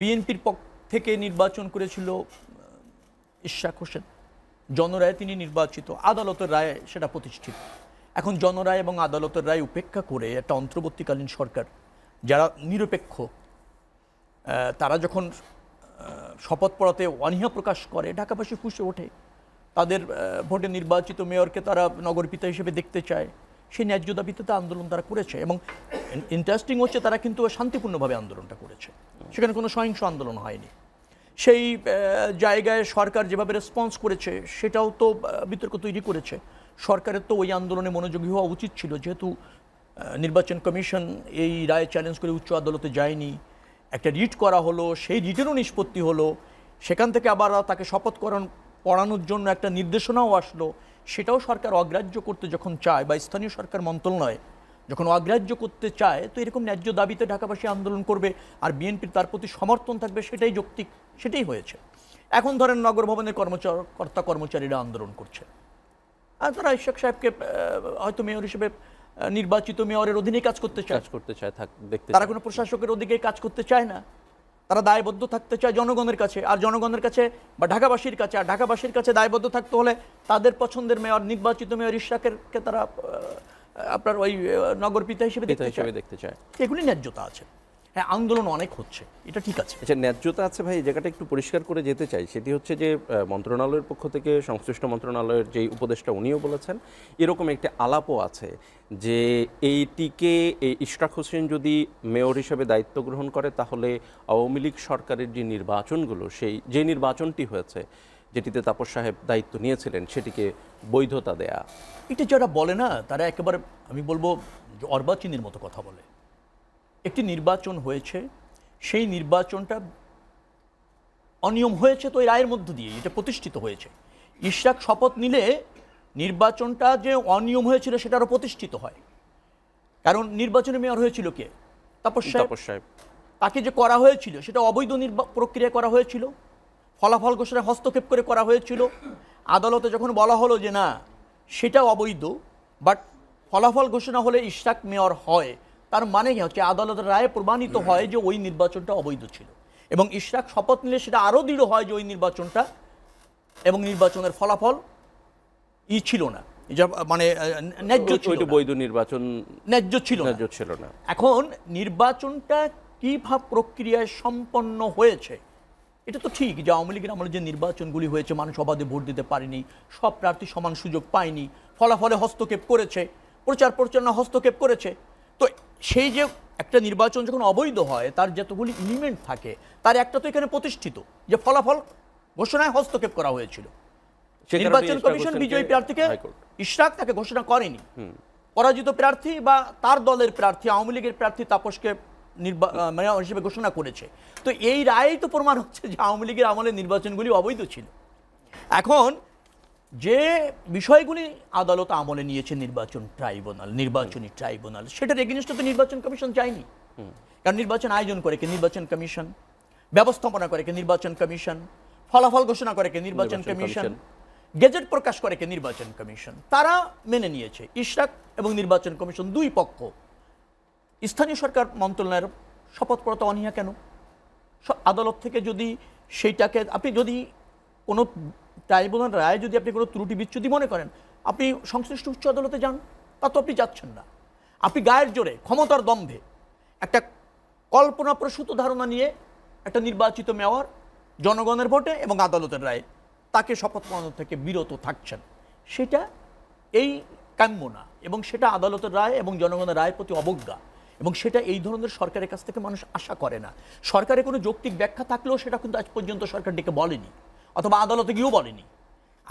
বিএনপির পক্ষ থেকে নির্বাচন করেছিল আহ, ইশরাক হোসেন। জনরায় তিনি নির্বাচিত আদালতের রায়ে সেটা প্রতিষ্ঠিত। এখন জনরায় এবং আদালতের রায় উপেক্ষা করে একটা অন্তর্বর্তীকালীন সরকার যারা নিরপেক্ষ তারা যখন শপথ পড়াতে অনীহা প্রকাশ করে ঢাকাবাসী ফুসে ওঠে। তাদের ভোটে নির্বাচিত মেয়রকে তারা নগরপিতা হিসেবে দেখতে চায়। সেই ন্যায্য দাবিতে আন্দোলন তারা করেছে এবং ইন্টারেস্টিং হচ্ছে তারা কিন্তু শান্তিপূর্ণভাবে আন্দোলনটা করেছে। সেখানে কোনো সহিংস আন্দোলন হয়নি। সেই জায়গায় সরকার যেভাবে রেসপন্স করেছে সেটাও তো বিতর্ক তৈরি করেছে। সরকারের তো ওই আন্দোলনে মনোযোগী হওয়া উচিত ছিল, যেহেতু নির্বাচন কমিশন এই রায় চ্যালেঞ্জ করে উচ্চ আদালতে যায়নি। একটা রিট করা হলো, সেই রিটেরও নিষ্পত্তি হলো। সেখান থেকে আবার তাকে শপথকরণ পড়ানোর জন্য একটা নির্দেশনাও আসলো সেটাও সরকার অগ্রাহ্য করতে যখন চায় বা স্থানীয় সরকার মন্ত্রণালয় যখন অগ্রাহ্য করতে চায় তো এরকম ন্যায্য দাবিতে ঢাকাবাসী আন্দোলন করবে আর বিএনপির তার প্রতি সমর্থন থাকবে সেটাই যৌক্তিক সেটাই হয়েছে। এখন ধরেন নগর ভবনের কর্মচার কর্তা কর্মচারীরা আন্দোলন করছে। আর তারা ইশাক সাহেবকে হয়তো মেয়র হিসেবে নির্বাচিত মেয়রের অধীনে কাজ করতে চায়। কাজ করতে চায় থাক দেখতে তারা কোনো প্রশাসকের ওদিকে কাজ করতে চায় না। তারা দায়বদ্ধ থাকতে চায় জনগণের কাছে আর জনগণের কাছে বা ঢাকাবাসীর কাছে আর ঢাকাবাসীর কাছে দায়বদ্ধ থাকতে হলে তাদের পছন্দের মেয়র নির্বাচিত মেয়র ইশাকেরকে তারা আপনার ওই নগর পিতা হিসেবে দেখতে চায়। এগুলি ন্যায্যতা আছে। হ্যাঁ আন্দোলন অনেক হচ্ছে। এটা ঠিক আছে। আচ্ছা ন্যায্যতা আছে ভাই এই জায়গাটা একটু পরিষ্কার করে যেতে চাই। সেটি হচ্ছে যে মন্ত্রণালয়ের পক্ষ থেকে সংশ্লিষ্ট মন্ত্রণালয়ের যেই উপদেষ্টা উনিও বলেছেন এরকম একটি আলাপও আছে যে এইটিকে এই ইশরাক হোসেন যদি মেয়র হিসেবে দায়িত্ব গ্রহণ করে তাহলে আওয়ামী লীগ সরকারের যে নির্বাচনগুলো সেই যে নির্বাচনটি হয়েছে যেটিতে তাপস সাহেব দায়িত্ব নিয়েছিলেন সেটিকে বৈধতা দেয়া। এটা যারা বলে না তারা একেবারে আমি বলব অর্বাচীনের মতো কথা বলে। একটি নির্বাচন হয়েছে সেই নির্বাচনটা অনিয়ম হয়েছে তো এই রায়ের মধ্য দিয়ে এটা প্রতিষ্ঠিত হয়েছে। ইশরাক শপথ নিলে নির্বাচনটা যে অনিয়ম হয়েছিল সেটা আরও প্রতিষ্ঠিত হয়। কারণ নির্বাচনে মেয়র হয়েছিল কে? তাপস সাহেব। তাপস সাহেব। তাকে যে করা হয়েছিল সেটা অবৈধ নির্বা- প্রক্রিয়া করা হয়েছিল। ফলাফল ঘোষণায় হস্তক্ষেপ করে করা হয়েছিল। আদালতে যখন বলা হলো যে না সেটা অবৈধ বাট ফলাফল ঘোষণা হলে ইশরাক মেয়র হয় তার মানে কি? হচ্ছে আদালতের রায়ে প্রমাণিত হয় যে ওই নির্বাচনটা অবৈধ ছিল। এবং ইশরাক শপথ নিলে সেটা আরও দৃঢ় হয় যে ওই নির্বাচনটা এবং নির্বাচনের ফলাফল ই ছিল না। মানে ন্যায্য ছিল বৈধ নির্বাচন ন্যায্য ছিল ন্যায্য ছিল না। এখন নির্বাচনটা কীভাব প্রক্রিয়ায় সম্পন্ন হয়েছে? এটা তো ঠিক যে আওয়ামী লীগের আমলে যে নির্বাচনগুলি হয়েছে মানুষ অবাধে ভোট দিতে পারেনি সব প্রার্থী সমান সুযোগ পায়নি ফলাফলে হস্তক্ষেপ করেছে প্রচার প্রচারণা হস্তক্ষেপ করেছে। তো সেই যে একটা নির্বাচন যখন অবৈধ হয় তার যতগুলি এলিমেন্ট থাকে তার একটা তো এখানে প্রতিষ্ঠিত যে ফলাফল ঘোষণায় হস্তক্ষেপ করা হয়েছিল। নির্বাচন কমিশন বিজয়ী প্রার্থীকে ইশরাক তাকে ঘোষণা করেনি। পরাজিত প্রার্থী বা তার দলের প্রার্থী আওয়ামী লীগের প্রার্থী তাপসকে মেয়র হিসেবে ঘোষণা করেছে। তো এই রায়েই তো প্রমাণ হচ্ছে যে আওয়ামী লীগের আমলে নির্বাচনগুলি অবৈধ ছিল। এখন যে বিষয়গুলি আদালত আমলে নিয়েছে নির্বাচন ট্রাইব্যুনাল নির্বাচনী ট্রাইব্যুনাল সেটার এগেনস্টে তো নির্বাচন কমিশন চায়নি কারণ নির্বাচন আয়োজন করে কে? নির্বাচন কমিশন। ব্যবস্থাপনা করে কে? নির্বাচন কমিশন। ফলাফল ঘোষণা করে কে? নির্বাচন কমিশন। গেজেট প্রকাশ করে কে? নির্বাচন কমিশন। তারা মেনে নিয়েছে। ইশরাক এবং নির্বাচন কমিশন দুই পক্ষ। স্থানীয় সরকার মন্ত্রণালয়ের শপথ পড়াতে অনীহা কেন? আদালত থেকে যদি সেইটাকে আপনি যদি কোনো ট্রাইব্যুনাল রায় যদি আপনি কোনো ত্রুটি বিচ্যুতি মনে করেন, আপনি সংশ্লিষ্ট উচ্চ আদালতে যান, তা তো আপনি যাচ্ছেন না। আপনি গায়ের জোরে, ক্ষমতার দম্ভে একটা কল্পনাপ্রসূত ধারণা নিয়ে একটা নির্বাচিত মেয়র জনগণের ভোটে এবং আদালতের রায়ে তাকে শপথ পড়ানো থেকে বিরত থাকছেন। সেটা এই কাম্য না এবং সেটা আদালতের রায় এবং জনগণের রায়ের প্রতি অবজ্ঞা এবং সেটা এই ধরনের সরকারের কাছ থেকে মানুষ আশা করে না। সরকারের কোনো যৌক্তিক ব্যাখ্যা থাকলেও সেটা কিন্তু আজ পর্যন্ত সরকার ডেকে বলেনি। অথবা আদালতে গিয়েও বলেনি।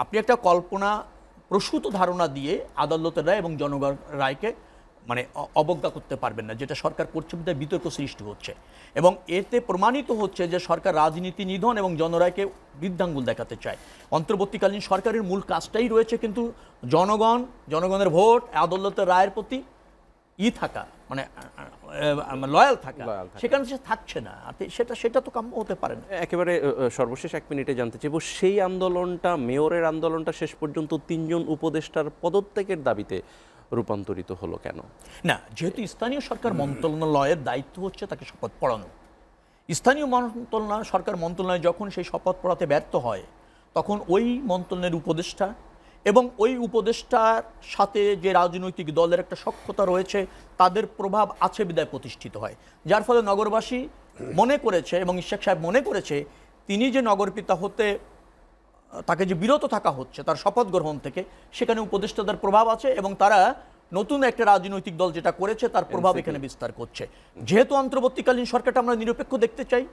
আপনি একটা কল্পনা, প্রসূত ধারণা দিয়ে আদালতের রায় এবং জনগণ রায়কে মানে অবজ্ঞা করতে পারবেন না, যেটা সরকার করছে বিতর্ক সৃষ্টি হচ্ছে। এবং এতে প্রমাণিত হচ্ছে যে সরকার রাজনীতি নিধন এবং জনরায়কে বৃদ্ধাঙ্গুল দেখাতে চায়। অন্তর্বর্তীকালীন সরকারের মূল কাজটাই রয়েছে কিন্তু জনগণ, জনগণের ভোট, আদালতের রায়ের প্রতি ই থাকা মানে লয়াল থাকা সেখানে সে থাকছে না। সেটা সেটা তো কাম্য হতে পারে না। একেবারে সর্বশেষ এক মিনিটে জানতে চাইব সেই আন্দোলনটা মেয়রের আন্দোলনটা শেষ পর্যন্ত তিনজন উপদেষ্টার পদত্যাগের দাবিতে রূপান্তরিত হলো কেন? না যেহেতু স্থানীয় সরকার মন্ত্রণালয়ের দায়িত্ব হচ্ছে তাকে শপথ পড়ানো। স্থানীয় মন্ত্রণালয় সরকার মন্ত্রণালয় যখন সেই শপথ পড়াতে ব্যর্থ হয় তখন ওই মন্ত্রণালয়ের উপদেষ্টা এবং ওই উপদেষ্টার সাথে যে রাজনৈতিক দলের একটা সক্ষতা রয়েছে তাদের প্রভাব আছে বিদায় প্রতিষ্ঠিত হয়। যার ফলে নগরবাসী মনে করেছে এবং ইশাক সাহেব মনে করেছে তিনি যে নগরপিতা হতে তাকে যে বিরত থাকা হচ্ছে তার শপথ গ্রহণ থেকে সেখানে উপদেষ্টাদের প্রভাব আছে এবং তারা নতুন একটা রাজনৈতিক দল যেটা করেছে তার প্রভাব এখানে বিস্তার করছে। যেহেতু অন্তর্বর্তীকালীন সরকারটা আমরা নিরপেক্ষ দেখতে চাই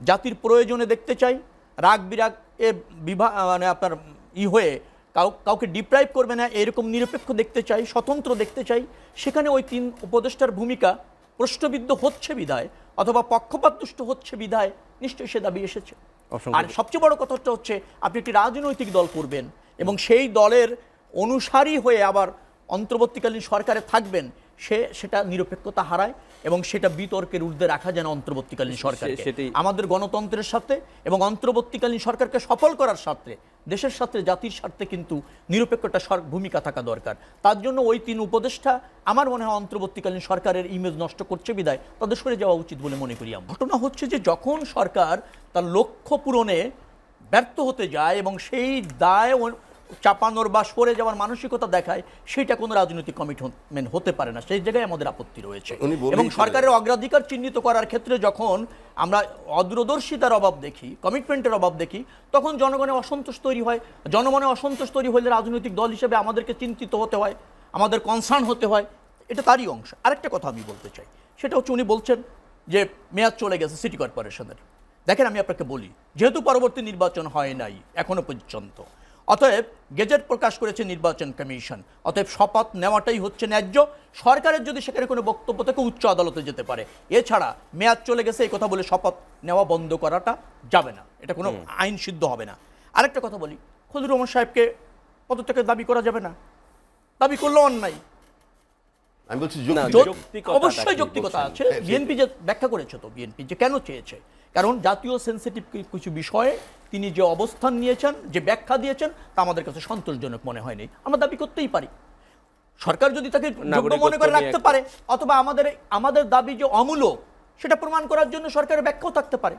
জাতির প্রয়োজনে দেখতে চাই রাগ বিরাগ এ বিভা মানে আপনার ই হয়ে কাউ কাউকে ডিপ্রাইভ করবে না এরকম নিরপেক্ষ দেখতে চাই স্বতন্ত্র দেখতে চাই। সেখানে ওই তিন উপদেষ্টার ভূমিকা প্রশ্নবিদ্ধ হচ্ছে বিধায় অথবা পক্ষপাতদুষ্ট হচ্ছে বিধায় নিশ্চয়ই সে দাবি এসেছে। আর সবচেয়ে বড় কথাটা হচ্ছে আপনি একটি রাজনৈতিক দল করবেন এবং সেই দলের অনুসারী হয়ে আবার অন্তর্বর্তীকালীন সরকারে থাকবেন সে সেটা নিরপেক্ষতা হারায় এবং সেটা বিতর্কের ঊর্ধ্বে রাখা যেন অন্তর্বর্তীকালীন সরকারকে। সেটাই- আমাদের গণতন্ত্রের সাথে এবং অন্তর্বর্তীকালীন সরকারকে সফল করার স্বার্থে দেশের সাথে জাতির স্বার্থে কিন্তু নিরপেক্ষতা সর- ভূমিকা থাকা দরকার। তার জন্য ওই তিন উপদেষ্টা আমার মনে হয় অন্তর্বর্তীকালীন সরকারের ইমেজ নষ্ট করছে বিদায় তাদের সরে যাওয়া উচিত বলে মনে করি ঘটনা হচ্ছে যে যখন সরকার তার লক্ষ্য পূরণে ব্যর্থ হতে যায় এবং সেই দায় চাপানোর বা সরে যাওয়ার মানসিকতা দেখায় সেটা কোনো রাজনৈতিক কমিটমেন্ট হতে পারে না। সেই জায়গায় আমাদের আপত্তি রয়েছে। এবং সরকারের অগ্রাধিকার চিহ্নিত করার ক্ষেত্রে যখন আমরা অদূরদর্শিতার অভাব দেখি কমিটমেন্টের অভাব দেখি তখন জনগণের অসন্তোষ তৈরি হয়। জনমনে অসন্তোষ তৈরি হলে রাজনৈতিক দল হিসেবে আমাদেরকে চিন্তিত হতে হয় আমাদের কনসার্ন হতে হয়। এটা তারই অংশ। আরেকটা কথা আমি বলতে চাই। সেটা হচ্ছে উনি বলছেন যে মেয়াদ চলে গেছে সিটি কর্পোরেশনের দেখেন আমি আপনাকে বলি যেহেতু পরবর্তী নির্বাচন হয় নাই এখনও পর্যন্ত। অতএব গেজেট প্রকাশ করেছে নির্বাচন কমিশন। অতএব শপথ নেওয়াটাই হচ্ছে ন্যায্য। সরকারের যদি সেখানে কোনো বক্তব্য থেকে উচ্চ আদালতে যেতে পারে। এছাড়া মেয়াদ চলে গেছে এই কথা বলে শপথ নেওয়া বন্ধ করাটা যাবে না। এটা কোনো আইন সিদ্ধ হবে না। আরেকটা কথা বলি খজুর রহমান সাহেবকে পদত্যাগের দাবি করা যাবে না? দাবি করলেও অন্যায়। আমি বলছি অবশ্যই যৌক্তিকতা আছে। হ্যাঁ, বিএনপি যে ব্যাখ্যা করেছে তো বিএনপি যে কেন চেয়েছে? কারণ জাতীয় সেন্সিটিভ কিছু বিষয়ে তিনি যে অবস্থান নিয়েছেন যে ব্যাখ্যা দিয়েছেন তা আমাদের কাছে সন্তোষজনক মনে হয়নি। আমরা দাবি করতেই পারি। সরকার যদি তাকে যোগ্য মনে করে রাখতে পারে অথবা আমাদের আমাদের দাবি যে অমূলক সেটা প্রমাণ করার জন্য সরকারের ব্যাখ্যাও থাকতে পারে।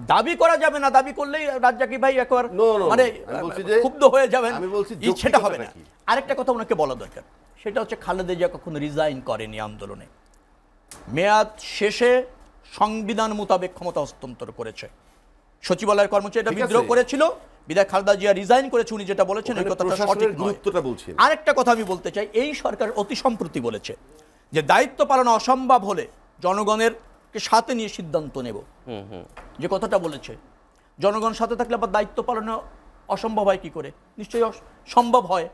দাবি করা যাবে না দাবি করলেই রাজ্জাকি ভাই একবার. মানে বলছি যে- ক্ষুব্ধ হয়ে যাবেন। আমি বলছি সেটা হবে না। আরেকটা কথা ওনাকে বলা দরকার। সেটা হচ্ছে খালেদা জিয়া কখনো রিজাইন করেনি আন্দোলনে। মেয়াদ শেষে সংবিধান মোতাবেক ক্ষমতা হস্তান্তর করেছে। সচিবালয়ের কর্মচারীরা বিদ্রোহ করেছিল বিদায় খালেদা জিয়া রিজাইন করেছে উনি যেটা বলেছেন ওই কথাটা সঠিক গুরুত্বটা বলছি। আরেকটা কথা আমি বলতে চাই এই সরকার অতি সম্প্রতি বলেছে যে দায়িত্ব পালন অসম্ভব হলে জনগণের সাথে নিয়ে সিদ্ধান্ত নেব। যে কথাটা বলেছে জনগণ সাথে থাকলে আবার দায়িত্ব পালনে অসম্ভব হয় কি করে? নিশ্চয়ই সম্ভব হয়।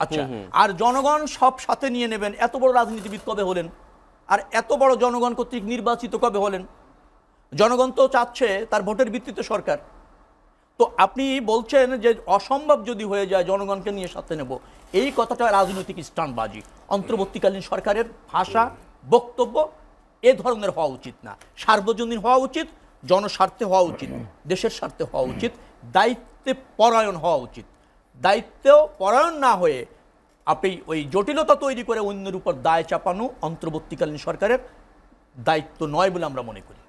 আচ্ছা আর জনগণ সব সাথে নিয়ে নেবেন এত বড় রাজনীতিবিদ কবে হলেন? আর এত বড় জনগণ কর্তৃক নির্বাচিত কবে হলেন? জনগণ তো চাচ্ছে তার ভোটের ভিত্তিতে সরকার। তো আপনি বলছেন যে অসম্ভব যদি হয়ে যায় জনগণকে নিয়ে সাথে নেব। এই কথাটা রাজনৈতিক স্টানবাজি। অন্তর্বর্তীকালীন সরকারের ভাষা, বক্তব্য এ ধরনের হওয়া উচিত না। সার্বজনীন হওয়া উচিত, জনস্বার্থে হওয়া উচিত, দেশের স্বার্থে হওয়া উচিত, দায়িত্বে পরায়ণ হওয়া উচিত। দায়িত্বেও পরায়ণ না হয়ে আপনি ওই জটিলতা তৈরি করে অন্যের উপর দায় চাপানো অন্তর্বর্তীকালীন সরকারের দায়িত্ব নয় বলে আমরা মনে করি।